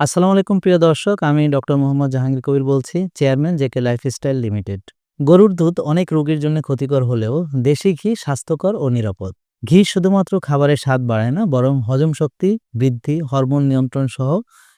আসসালামু আলাইকুম, প্রিয় দর্শক। আমি ডক্টর মোহাম্মদ জাহাঙ্গীর কবির বলছি, চেয়ারম্যান জেকে লাইফস্টাইল লিমিটেড। গরুর দুধ অনেক রোগীর জন্য ক্ষতিকর হলেও দেশি ঘি স্বাস্থ্যকর ও নিরাপদ। ঘি শুধুমাত্র খাবারের স্বাদ বাড়ায় না, বরং হজম শক্তি বৃদ্ধি, হরমোন নিয়ন্ত্রণ সহ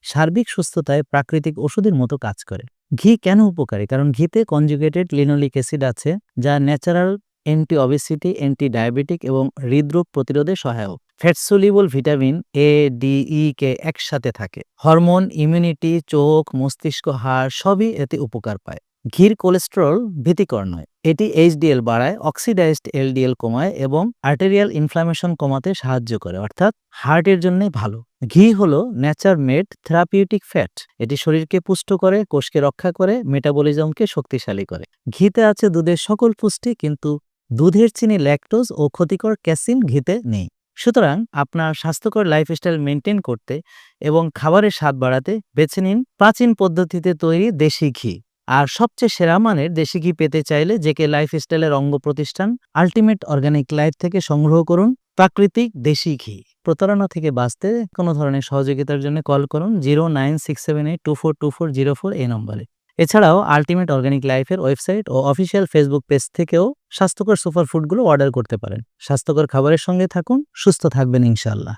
সার্বিক সুস্থতায় প্রাকৃতিক ওষুধের মতো কাজ করে। ঘি কেন উপকারী? কারণ ঘিতে কনজুগেটেড লিনোলিক অ্যাসিড আছে, যা natural anti obesity anti diabetic এবং হৃদরোগ প্রতিরোধে সহায়ক। ফ্যাটসোলিবল ভিটামিন এ ডি ই কে একসাথে থাকে। হরমোন, ইমিউনিটি, চোখ, মস্তিষ্ক, হাড় সবই এতে উপকার পায়। ঘির কোলেস্টেরল ভীতিকর নয়। এটি এইচডিএল বাড়ায়, অক্সিডাইজড এলডিএল কমায় এবং আর্টেরিয়াল ইনফ্লামেশন কমাতে সাহায্য করে, অর্থাৎ হার্টের জন্য ভালো। ঘি হলো ন্যাচার মেড থেরাপিউটিক ফ্যাট। এটি শরীরকে পুষ্ট করে, কোষকে রক্ষা করে, মেটাবলিজমকে শক্তিশালী করে। ঘিতে আছে দুধের সকল পুষ্টি, কিন্তু দুধের চিনি ল্যাকটোজ ও ক্ষতিকর ক্যাসিন ঘিতে নেই। সুতরাং আপনার স্বাস্থ্যকর লাইফস্টাইল মেনটেন করতে এবং খাবারের স্বাদ বাড়াতে বেছে নিন প্রাচীন পদ্ধতিতে তৈরি দেশি ঘি। আর সবচেয়ে সেরা মানের দেশি ঘি পেতে চাইলে জেকে লাইফস্টাইলের অঙ্গ প্রতিষ্ঠান আলটিমেট অর্গানিক লাইফ থেকে সংগ্রহ করুন প্রাকৃতিক দেশি ঘি। প্রতারণা থেকে বাঁচতে কোনো ধরনের সহযোগিতার জন্য কল করুন zero nine six seven eight two four two four zero four এই নম্বরে। এছাড়াও আলটিমেট অর্গানিক লাইফের ওয়েবসাইট ও অফিসিয়াল ফেসবুক পেজ থেকেও স্বাস্থ্যকর সুপার ফুডগুলো অর্ডার করতে পারেন। স্বাস্থ্যকর খাবারের সঙ্গে থাকুন, সুস্থ থাকবেন ইনশাআল্লাহ।